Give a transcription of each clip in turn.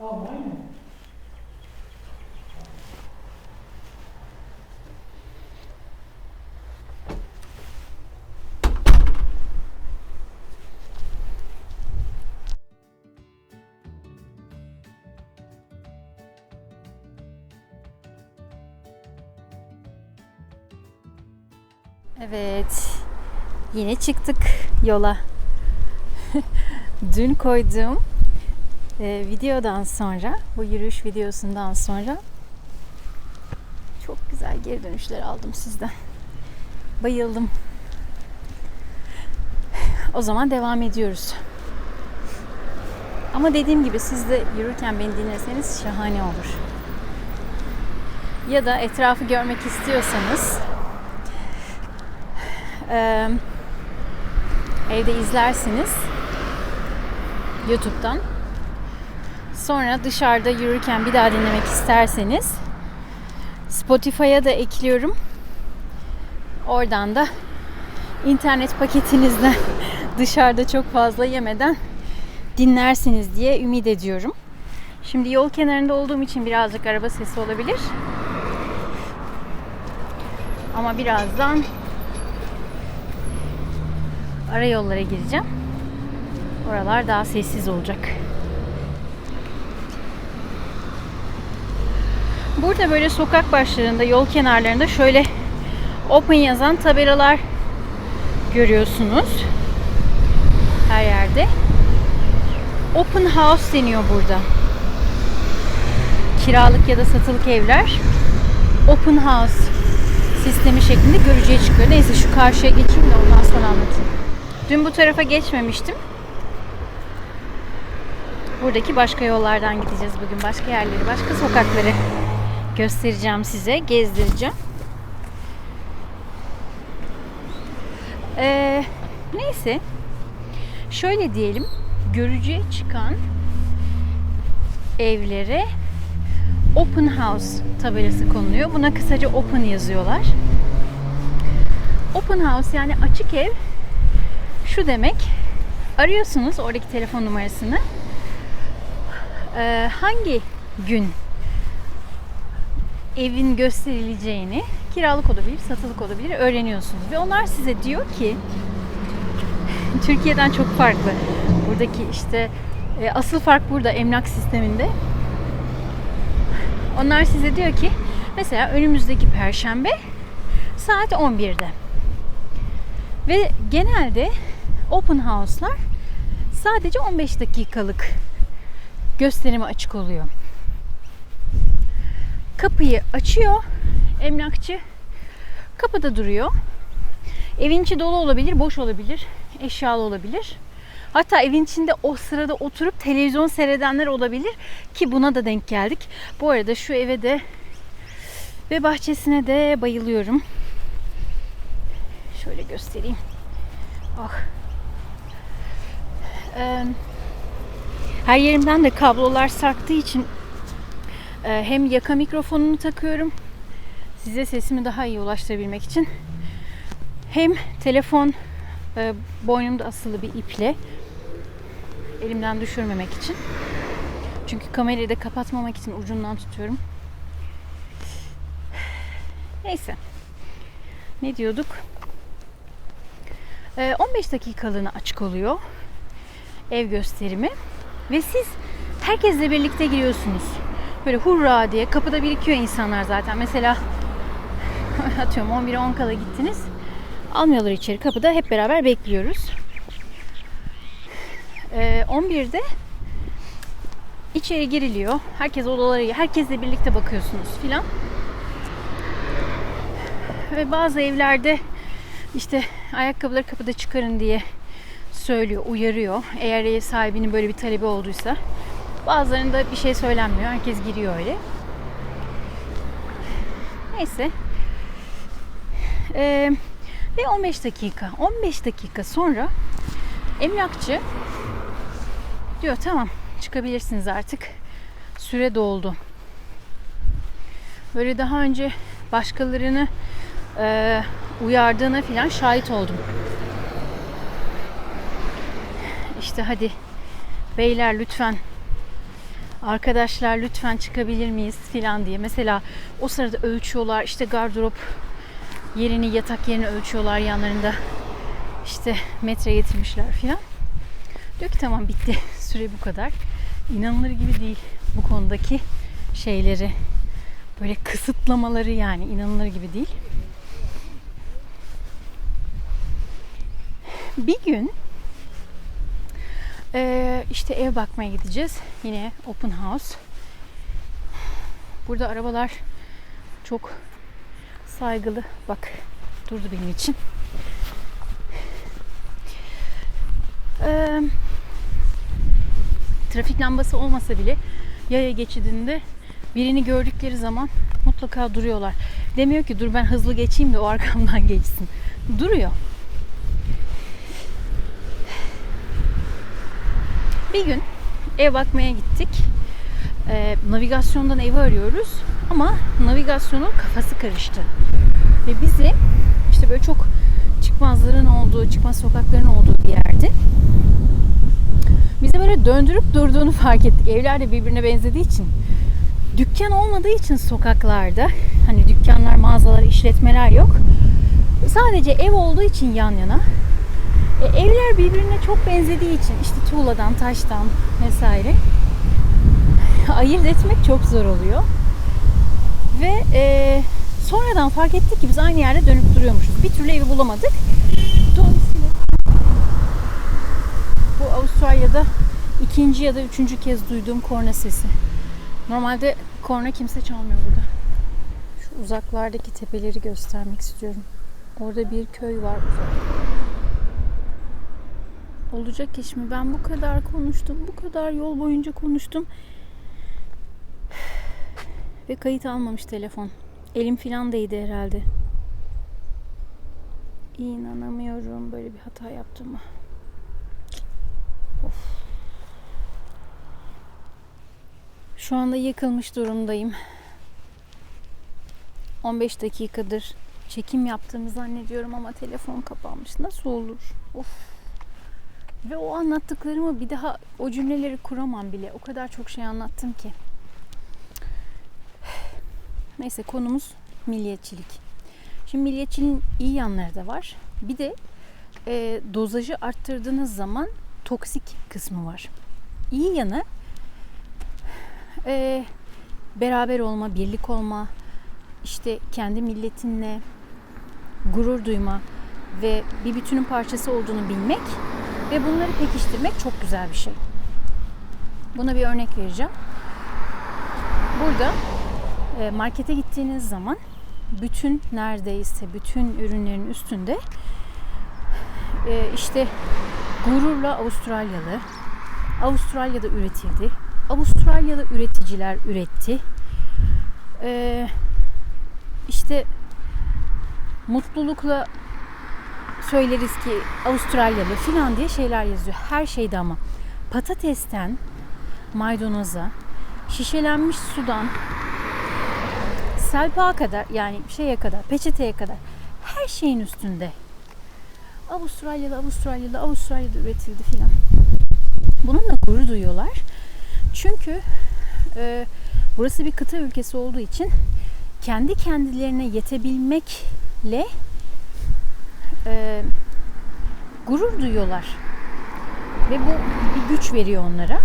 Mine. Evet. Yine çıktık yola. Dün koyduğum e, videodan sonra, bu yürüyüş videosundan sonra çok güzel geri dönüşler aldım sizden. Bayıldım. O zaman devam ediyoruz. Ama dediğim gibi siz de yürürken beni dinleseniz şahane olur. Ya da etrafı görmek istiyorsanız evde izlersiniz YouTube'dan. Sonra dışarıda yürürken bir daha dinlemek isterseniz Spotify'a da ekliyorum. Oradan da internet paketinizden dışarıda çok fazla yemeden dinlersiniz diye ümit ediyorum. Şimdi yol kenarında olduğum için birazcık araba sesi olabilir. Ama birazdan ara yollara gireceğim. Oralar daha sessiz olacak. Burada böyle sokak başlarında, yol kenarlarında şöyle open yazan tabelalar görüyorsunuz. Her yerde. Open house deniyor burada. Kiralık ya da satılık evler open house sistemi şeklinde görücüye çıkıyor. Neyse şu karşıya geçeyim de ondan sonra anlatayım. Dün bu tarafa geçmemiştim. Buradaki başka yollardan gideceğiz bugün. Başka yerleri, başka sokakları göstereceğim size, gezdireceğim. Ee, neyse. Şöyle diyelim. Görücüye çıkan evlere Open House tabelası konuluyor. Buna kısaca Open yazıyorlar. Open House yani açık ev şu demek. Arıyorsunuz oradaki telefon numarasını. Ee, hangi gün evin gösterileceğini kiralık olabilir, satılık olabilir öğreniyorsunuz. Ve onlar size diyor ki Türkiye'den çok farklı. Buradaki işte e, asıl fark burada emlak sisteminde. Onlar size diyor ki mesela önümüzdeki perşembe saat 11'de. Ve genelde open house'lar sadece 15 dakikalık gösterime açık oluyor. Kapıyı açıyor emlakçı. Kapıda duruyor. Evin içi dolu olabilir, boş olabilir, eşyalı olabilir. Hatta evin içinde o sırada oturup televizyon seyredenler olabilir ki buna da denk geldik. Bu arada şu eve de ve bahçesine de bayılıyorum. Şöyle göstereyim. Ah. Ee, her yerimden de kablolar sarktığı için hem yaka mikrofonunu takıyorum size sesimi daha iyi ulaştırabilmek için hem telefon e, boynumda asılı bir iple elimden düşürmemek için çünkü kamerayı da kapatmamak için ucundan tutuyorum. Neyse. Ne diyorduk? Ee, 15 dakikalığına açık oluyor ev gösterimi ve siz herkesle birlikte giriyorsunuz. Böyle hurra diye kapıda birikiyor insanlar zaten. Mesela atıyorum 11'e 10 kala gittiniz. Almıyorlar içeri kapıda hep beraber bekliyoruz. Ee, 11'de içeri giriliyor. Herkes odaları, herkesle birlikte bakıyorsunuz filan. Ve bazı evlerde işte ayakkabıları kapıda çıkarın diye söylüyor, uyarıyor. Eğer ev sahibinin böyle bir talebi olduysa. Bazılarında bir şey söylenmiyor. Herkes giriyor öyle. Neyse. Ee, ve 15 dakika. 15 dakika sonra emlakçı diyor tamam çıkabilirsiniz artık. Süre doldu. Böyle daha önce başkalarını e, uyardığına falan şahit oldum. İşte hadi beyler lütfen Arkadaşlar lütfen çıkabilir miyiz filan diye. Mesela o sırada ölçüyorlar işte gardırop yerini yatak yerini ölçüyorlar yanlarında işte metre getirmişler filan. Diyor ki tamam bitti süre bu kadar. İnanılır gibi değil bu konudaki şeyleri böyle kısıtlamaları yani inanılır gibi değil. Bir gün eee, işte ev bakmaya gideceğiz. Yine open house. Burada arabalar çok saygılı. Bak durdu benim için. Eee, trafik lambası olmasa bile yaya geçidinde birini gördükleri zaman mutlaka duruyorlar. Demiyor ki dur ben hızlı geçeyim de o arkamdan geçsin. Duruyor. Bir gün ev bakmaya gittik. Ee, navigasyondan evi arıyoruz ama navigasyonun kafası karıştı. Ve bizi işte böyle çok çıkmazların olduğu, çıkmaz sokakların olduğu bir yerde bizi böyle döndürüp durduğunu fark ettik. Evler de birbirine benzediği için. Dükkan olmadığı için sokaklarda hani dükkanlar, mağazalar, işletmeler yok. Sadece ev olduğu için yan yana. E, evler birbirine çok benzediği için işte tuğladan, taştan vesaire ayırt etmek çok zor oluyor. Ve e, sonradan fark ettik ki biz aynı yerde dönüp duruyormuşuz. Bir türlü evi bulamadık. Dolayısıyla bu Avustralya'da ikinci ya da üçüncü kez duyduğum korna sesi. Normalde korna kimse çalmıyor burada. Şu uzaklardaki tepeleri göstermek istiyorum. Orada bir köy var uzak. Olacak iş mi? Ben bu kadar konuştum. Bu kadar yol boyunca konuştum. Ve kayıt almamış telefon. Elim filan değdi herhalde. İnanamıyorum böyle bir hata yaptığıma. Of. Şu anda yıkılmış durumdayım. 15 dakikadır çekim yaptığımı zannediyorum ama telefon kapanmış. Nasıl olur? Of. Ve o anlattıklarımı bir daha o cümleleri kuramam bile. O kadar çok şey anlattım ki. Neyse konumuz milliyetçilik. Şimdi milliyetçiliğin iyi yanları da var. Bir de e, dozajı arttırdığınız zaman toksik kısmı var. İyi yanı e, beraber olma, birlik olma, işte kendi milletinle gurur duyma ve bir bütünün parçası olduğunu bilmek ve bunları pekiştirmek çok güzel bir şey. Buna bir örnek vereceğim. Burada e, markete gittiğiniz zaman bütün neredeyse bütün ürünlerin üstünde e, işte gururla Avustralyalı, Avustralya'da üretildi, Avustralyalı üreticiler üretti. E, işte mutlulukla söyleriz ki Avustralyalı filan diye şeyler yazıyor. Her şeyde ama patatesten maydanoza, şişelenmiş sudan selpağa kadar yani şeye kadar, peçeteye kadar her şeyin üstünde. Avustralyalı, Avustralyalı, Avustralya'da üretildi filan. Bununla gurur duyuyorlar. Çünkü e, burası bir kıta ülkesi olduğu için kendi kendilerine yetebilmekle e, gurur duyuyorlar. Ve bu bir güç veriyor onlara.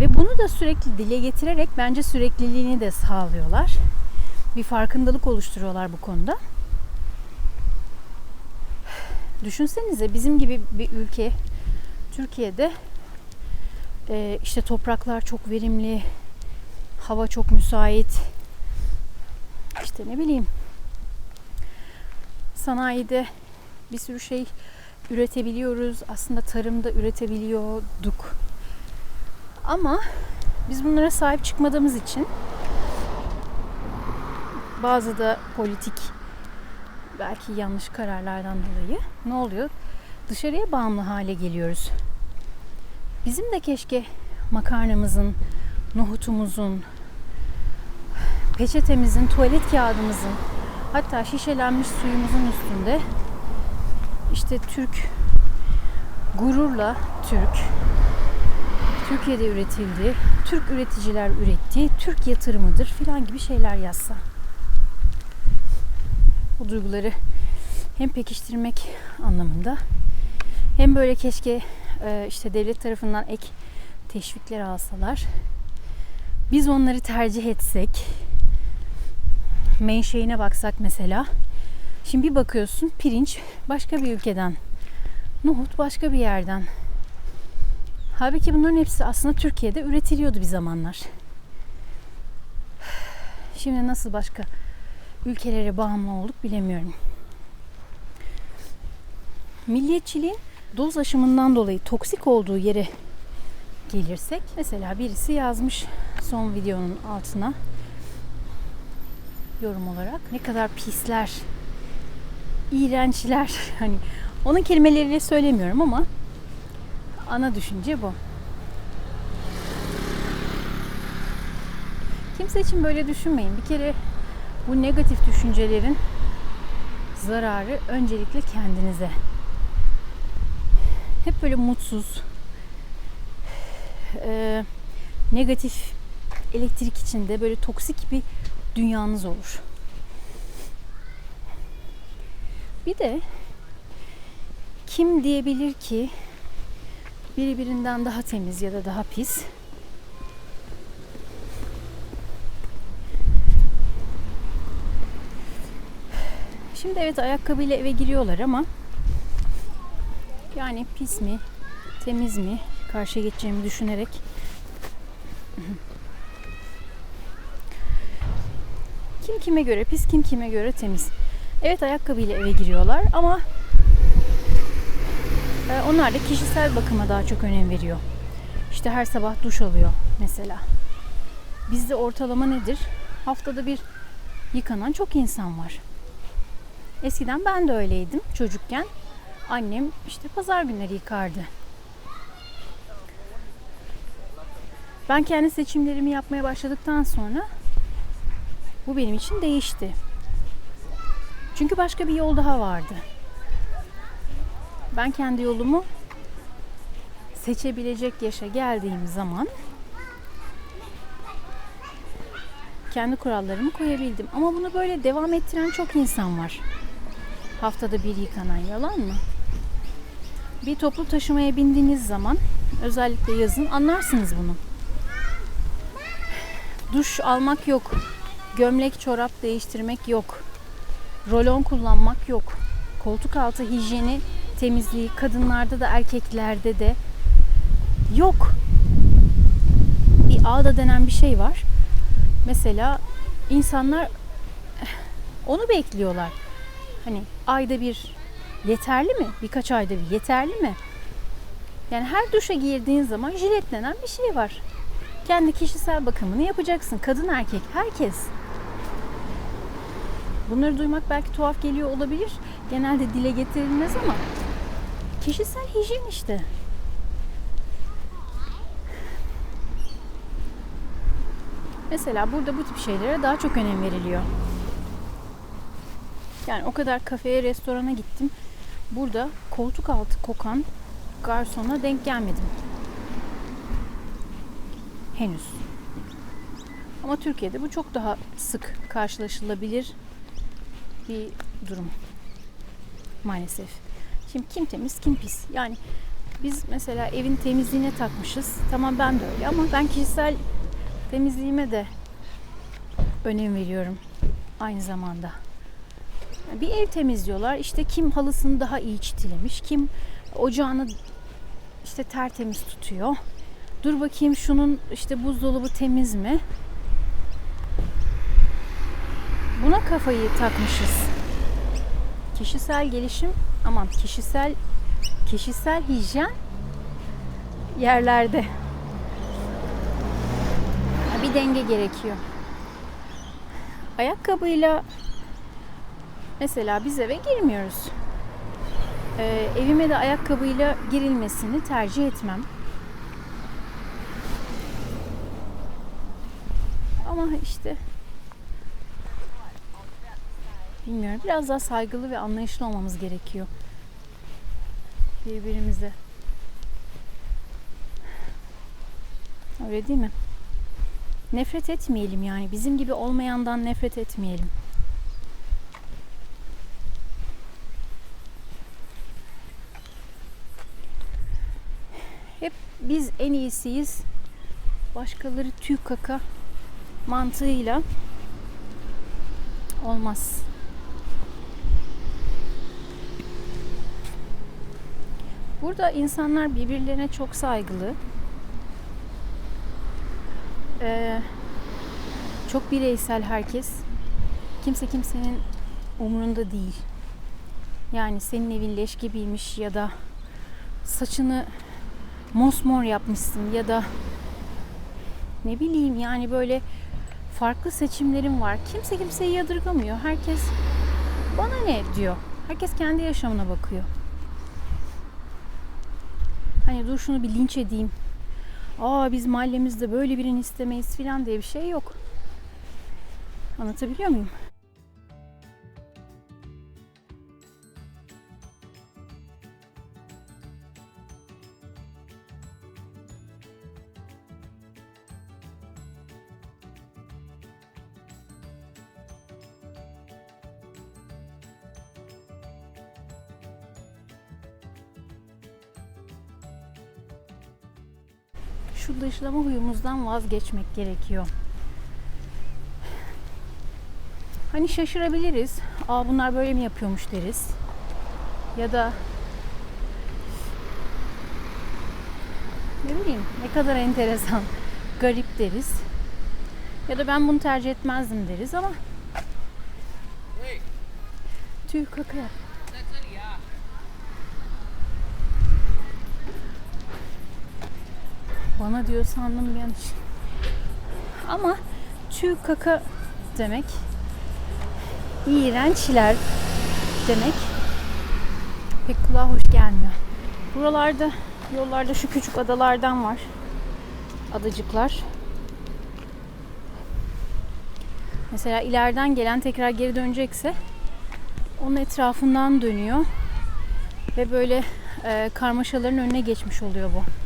Ve bunu da sürekli dile getirerek bence sürekliliğini de sağlıyorlar. Bir farkındalık oluşturuyorlar bu konuda. Düşünsenize bizim gibi bir ülke Türkiye'de e, işte topraklar çok verimli, hava çok müsait. İşte ne bileyim sanayide bir sürü şey üretebiliyoruz. Aslında tarımda üretebiliyorduk. Ama biz bunlara sahip çıkmadığımız için bazı da politik belki yanlış kararlardan dolayı ne oluyor? Dışarıya bağımlı hale geliyoruz. Bizim de keşke makarnamızın, nohutumuzun, peçetemizin, tuvalet kağıdımızın, hatta şişelenmiş suyumuzun üstünde işte Türk gururla Türk Türkiye'de üretildi, Türk üreticiler üretti, Türk yatırımıdır filan gibi şeyler yazsa. Bu duyguları hem pekiştirmek anlamında hem böyle keşke e, işte devlet tarafından ek teşvikler alsalar. Biz onları tercih etsek, menşeine baksak mesela. Şimdi bir bakıyorsun pirinç başka bir ülkeden, nohut başka bir yerden. Halbuki bunların hepsi aslında Türkiye'de üretiliyordu bir zamanlar. Şimdi nasıl başka ülkelere bağımlı olduk bilemiyorum. Milliyetçiliğin doz aşımından dolayı toksik olduğu yere gelirsek mesela birisi yazmış son videonun altına yorum olarak ne kadar pisler iğrençler hani onun kelimeleriyle söylemiyorum ama ana düşünce bu. Kimse için böyle düşünmeyin. Bir kere bu negatif düşüncelerin zararı öncelikle kendinize. Hep böyle mutsuz, e, negatif elektrik içinde böyle toksik bir dünyanız olur. Bir de kim diyebilir ki biri birinden daha temiz ya da daha pis? Şimdi evet ayakkabıyla eve giriyorlar ama yani pis mi, temiz mi karşıya geçeceğimi düşünerek kim kime göre pis, kim kime göre temiz. Evet ayakkabıyla eve giriyorlar ama e, onlar da kişisel bakıma daha çok önem veriyor. İşte her sabah duş alıyor mesela. Bizde ortalama nedir? Haftada bir yıkanan çok insan var. Eskiden ben de öyleydim çocukken. Annem işte pazar günleri yıkardı. Ben kendi seçimlerimi yapmaya başladıktan sonra bu benim için değişti. Çünkü başka bir yol daha vardı. Ben kendi yolumu seçebilecek yaşa geldiğim zaman kendi kurallarımı koyabildim. Ama bunu böyle devam ettiren çok insan var. Haftada bir yıkanan yalan mı? Bir toplu taşımaya bindiğiniz zaman özellikle yazın anlarsınız bunu. Duş almak yok. Gömlek, çorap değiştirmek yok. Rolon kullanmak yok. Koltuk altı hijyeni, temizliği kadınlarda da erkeklerde de yok. Bir ağda denen bir şey var. Mesela insanlar onu bekliyorlar. Hani ayda bir yeterli mi? Birkaç ayda bir yeterli mi? Yani her duşa girdiğin zaman jilet denen bir şey var. Kendi kişisel bakımını yapacaksın. Kadın erkek herkes. Bunları duymak belki tuhaf geliyor olabilir. Genelde dile getirilmez ama kişisel hijyen işte. Mesela burada bu tip şeylere daha çok önem veriliyor. Yani o kadar kafeye, restorana gittim. Burada koltuk altı kokan garsona denk gelmedim. Henüz. Ama Türkiye'de bu çok daha sık karşılaşılabilir bir durum. Maalesef. Şimdi kim temiz, kim pis. Yani biz mesela evin temizliğine takmışız. Tamam ben de öyle ama ben kişisel temizliğime de önem veriyorum aynı zamanda. Bir ev temizliyorlar. İşte kim halısını daha iyi çitilemiş, kim ocağını işte tertemiz tutuyor. Dur bakayım şunun işte buzdolabı temiz mi? Buna kafayı takmışız. Kişisel gelişim, aman kişisel kişisel hijyen yerlerde. Bir denge gerekiyor. Ayakkabıyla mesela biz eve girmiyoruz. Ee, evime de ayakkabıyla girilmesini tercih etmem. Ama işte bilmiyorum biraz daha saygılı ve anlayışlı olmamız gerekiyor birbirimize. Öyle değil mi? Nefret etmeyelim yani. Bizim gibi olmayandan nefret etmeyelim. Hep biz en iyisiyiz. Başkaları tüy kaka mantığıyla olmaz. Burada insanlar birbirlerine çok saygılı. Ee, çok bireysel herkes. Kimse kimsenin umurunda değil. Yani senin evin leş gibiymiş ya da saçını mosmor yapmışsın ya da ne bileyim yani böyle farklı seçimlerim var. Kimse kimseyi yadırgamıyor. Herkes bana ne diyor. Herkes kendi yaşamına bakıyor. Hani dur şunu bir linç edeyim. Aa biz mahallemizde böyle birini istemeyiz filan diye bir şey yok. Anlatabiliyor muyum? Şu dışlama huyumuzdan vazgeçmek gerekiyor. Hani şaşırabiliriz. Aa bunlar böyle mi yapıyormuş deriz. Ya da ne bileyim ne kadar enteresan, garip deriz. Ya da ben bunu tercih etmezdim deriz ama tüy kaka yap. Bana diyor sandım bir an. Ama tüy kaka demek iğrençler demek pek kulağa hoş gelmiyor. Buralarda yollarda şu küçük adalardan var. Adacıklar. Mesela ileriden gelen tekrar geri dönecekse onun etrafından dönüyor ve böyle e, karmaşaların önüne geçmiş oluyor bu.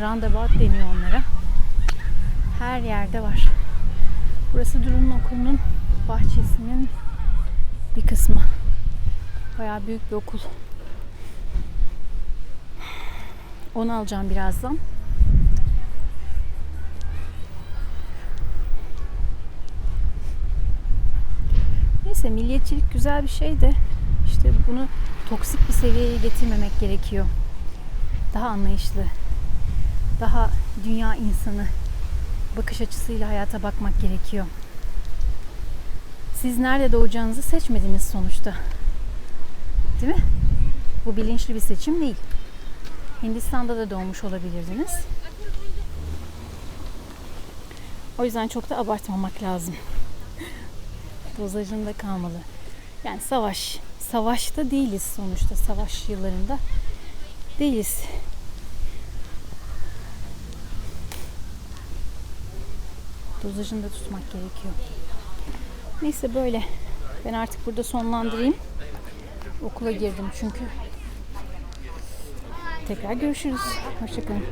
Roundabout deniyor onlara. Her yerde var. Burası Duru'nun okulunun bahçesinin bir kısmı. Bayağı büyük bir okul. Onu alacağım birazdan. Neyse milliyetçilik güzel bir şey de işte bunu toksik bir seviyeye getirmemek gerekiyor. Daha anlayışlı, daha dünya insanı bakış açısıyla hayata bakmak gerekiyor. Siz nerede doğacağınızı seçmediniz sonuçta. Değil mi? Bu bilinçli bir seçim değil. Hindistan'da da doğmuş olabilirdiniz. O yüzden çok da abartmamak lazım. Dozajında kalmalı. Yani savaş. Savaşta değiliz sonuçta. Savaş yıllarında değiliz. Dozajını tutmak gerekiyor. Neyse böyle. Ben artık burada sonlandırayım. Okula girdim çünkü. Tekrar görüşürüz. Hoşçakalın.